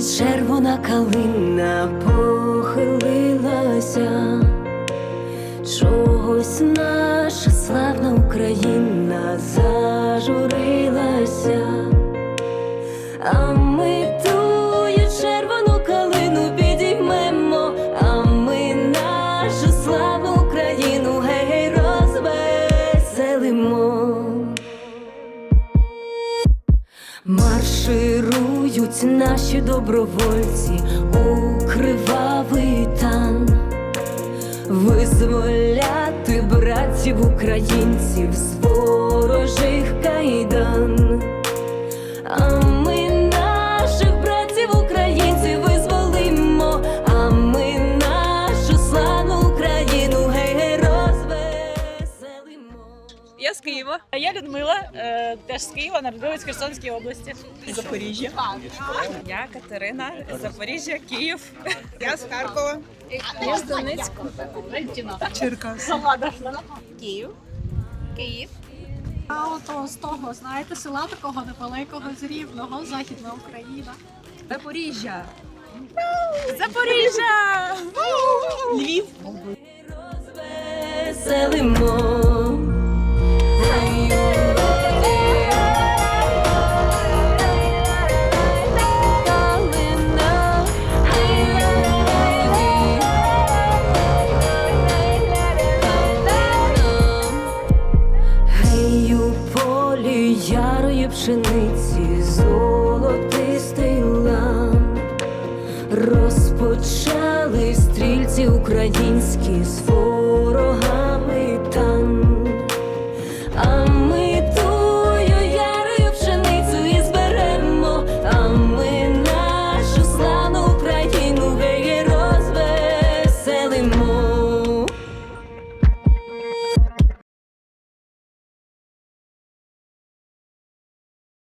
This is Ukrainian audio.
червона калина похилилася, чогось наша славна Україна зажурилася, а ми Марширують наші добровольці у кривавий тан, визволяти братів українців з Я з Києва. Я Людмила, е, теж з Києва, народилась в Херсонській області. Запоріжжя. Я Катерина, Запоріжжя, Київ. Я з Харкова. Я з Донецька. Черкас. Київ. Київ. А ото з того, знаєте, села такого недалекого з Рівного, Західна Україна. Запоріжжя. Запоріжжя! Львів. Розвеселимо. Пшениці, золотистий лан. Розпочали стрільці українські з ворога